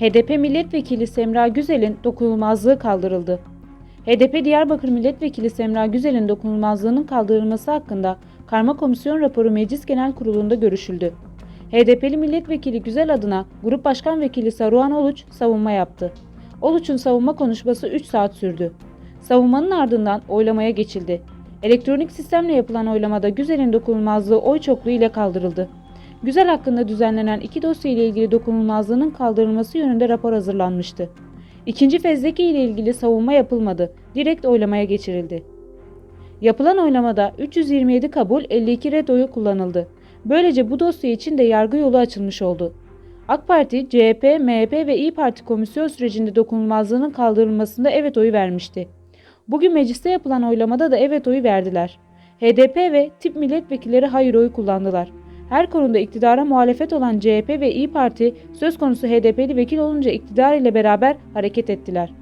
HDP Milletvekili Semra Güzel'in dokunulmazlığı kaldırıldı. HDP Diyarbakır Milletvekili Semra Güzel'in dokunulmazlığının kaldırılması hakkında karma komisyon raporu Meclis Genel Kurulu'nda görüşüldü. HDP'li milletvekili Güzel adına Grup Başkan Vekili Saruhan Oluç savunma yaptı. Oluç'un savunma konuşması 3 saat sürdü. Savunmanın ardından oylamaya geçildi. Elektronik sistemle yapılan oylamada Güzel'in dokunulmazlığı oy çokluğu ile kaldırıldı. Güzel hakkında düzenlenen iki dosya ile ilgili dokunulmazlığının kaldırılması yönünde rapor hazırlanmıştı. İkinci fezleke ile ilgili savunma yapılmadı, direkt oylamaya geçirildi. Yapılan oylamada 327 kabul 52 red oyu kullanıldı. Böylece bu dosya için de yargı yolu açılmış oldu. AK Parti, CHP, MHP ve İyi Parti komisyon sürecinde dokunulmazlığının kaldırılmasında evet oyu vermişti. Bugün mecliste yapılan oylamada da evet oyu verdiler. HDP ve tip milletvekilleri hayır oyu kullandılar. Her konuda iktidara muhalefet olan CHP ve İyi Parti söz konusu HDP'li vekil olunca iktidar ile beraber hareket ettiler.